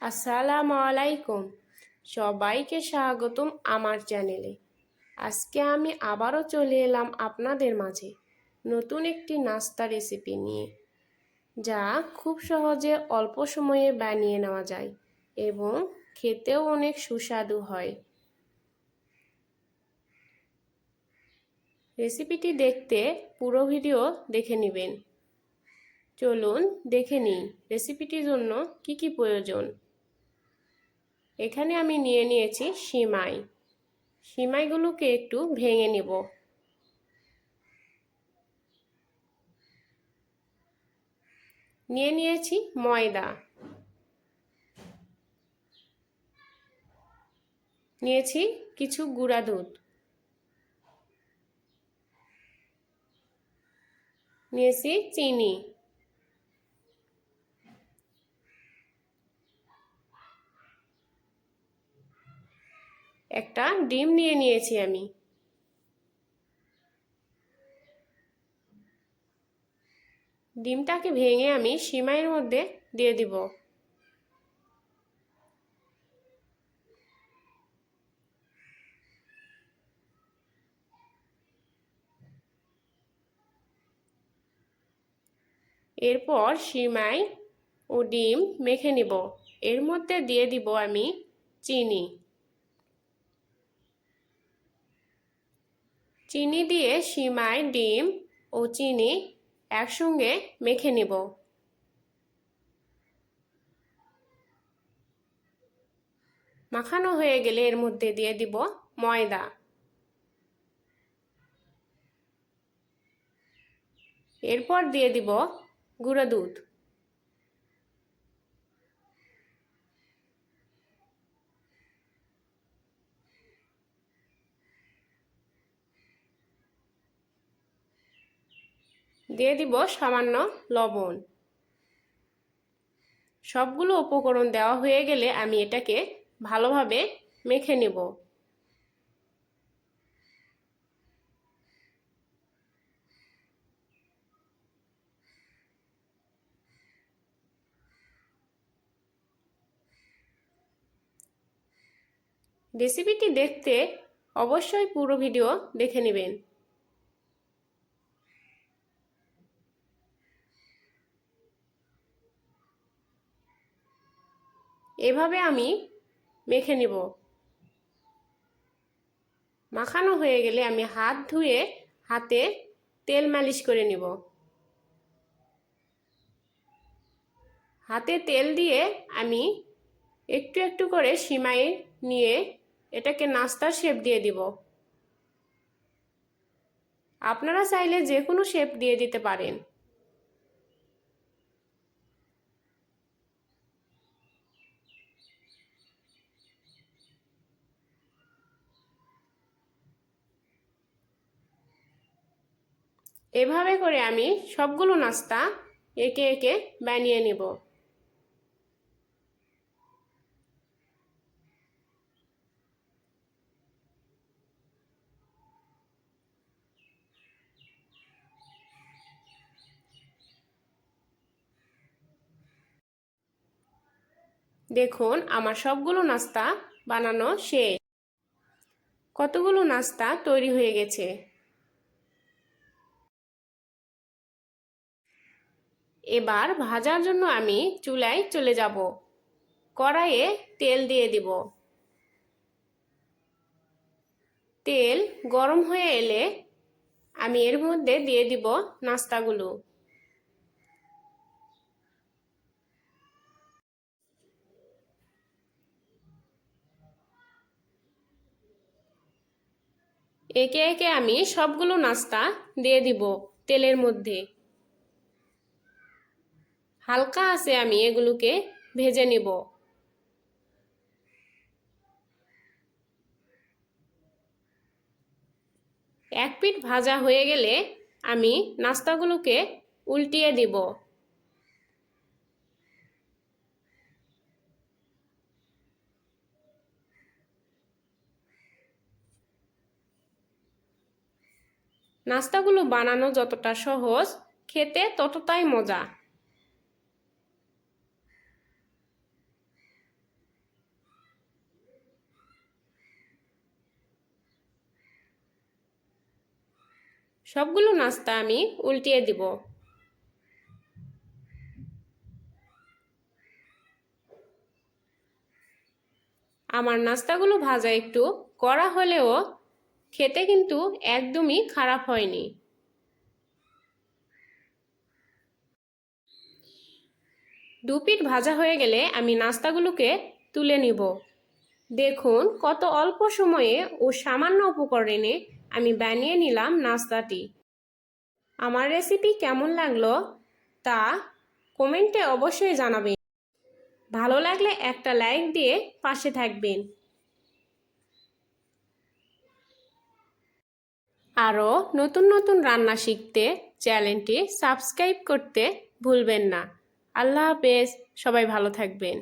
আসসালামু আলাইকুম। সবাইকে স্বাগতম আমার চ্যানেলে। আজকে আমি আবারও চলে এলাম আপনাদের মাঝে নতুন একটি নাস্তা রেসিপি নিয়ে, যা খুব সহজে অল্প সময়ে বানিয়ে নেওয়া যায় এবং খেতেও অনেক সুস্বাদু হয়। রেসিপিটি দেখতে পুরো ভিডিও দেখে নেবেন। চলুন দেখে নিই রেসিপিটির জন্য কি কি প্রয়োজন। এখানে আমি নিয়ে নিয়েছি সিমাই। সিমাইগুলোকে একটু ভেঙে নেব। নিয়ে নিয়েছি ময়দা। নিয়েছি কিছু গুঁড়া দুধ। নিয়েছি চিনি। একটা ডিম নিয়ে নিয়েছি আমি। ডিমটাকে ভেঙে আমি সিমাইয়ের মধ্যে দিয়ে দিব। এরপর সিমাই ও ডিম মেখে নিব। এর মধ্যে দিয়ে দিব আমি চিনি। চিনি দিয়ে সিমাই, ডিম ও চিনি একসঙ্গে মেখে নেব। মাখানো হয়ে গেলে এর মধ্যে দিয়ে দিব ময়দা। এরপর দিয়ে দিব গুঁড়ো দুধ। দিয়ে দিব সামান্য লবণ। সবগুলো উপকরণ দেওয়া হয়ে গেলে আমি এটাকে ভালোভাবে মেখে নেব। রেসিপিটি দেখতে অবশ্যই পুরো ভিডিও দেখে নেবেন। এভাবে আমি মেখে নিব। মাখানো হয়ে গেলে আমি হাত ধুয়ে হাতে তেল মালিশ করে নিব। হাতে তেল দিয়ে আমি একটু একটু করে সিমাই নিয়ে এটাকে নাস্তার শেপ দিয়ে দিব। আপনারা চাইলে যে কোনো শেপ দিয়ে দিতে পারেন। এভাবে করে আমি সবগুলো নাস্তা একে একে বানিয়ে নিব। দেখুন, আমার সবগুলো নাস্তা বানানো শেষ। কতগুলো নাস্তা তৈরি হয়ে গেছে? এবার ভাজার জন্য আমি চুলায় চলে যাব। কড়াইয়ে তেল দিয়ে দিব। তেল গরম হয়ে এলে আমি এর মধ্যে দিয়ে দিব নাস্তাগুলো। একে একে আমি সবগুলো নাস্তা দিয়ে দিব তেলের মধ্যে। হালকা আছে আমি এগুলোকে ভেজে নিব। এক পিঠ ভাজা হয়ে গেলে আমি নাস্তাগুলোকে উল্টিয়ে দিব। নাস্তাগুলো বানানো যতটা সহজ, খেতে ততটাই মজা। সবগুলো নাস্তা আমি উল্টিয়ে দিব। আমার নাস্তাগুলো ভাজা একটু কড়া হলেও খেতে কিন্তু একদমই খারাপ হয়নি। দুপিট ভাজা হয়ে গেলে আমি নাস্তাগুলোকে তুলে নিব। দেখুন কত অল্প সময়ে ও সামান্য উপকরণে আমি বানিয়ে নিলাম নাস্তাটি আমার রেসিপি কেমন লাগল? তা কমেন্টে অবশ্যই জানাবেন। ভালো লাগলে একটা লাইক দিয়ে পাশে থাকবেন। আরও নতুন নতুন রান্না শিখতে চ্যানেলটি সাবস্ক্রাইব করতে ভুলবেন না। আল্লাহ হাফেজ, সবাই ভালো থাকবেন।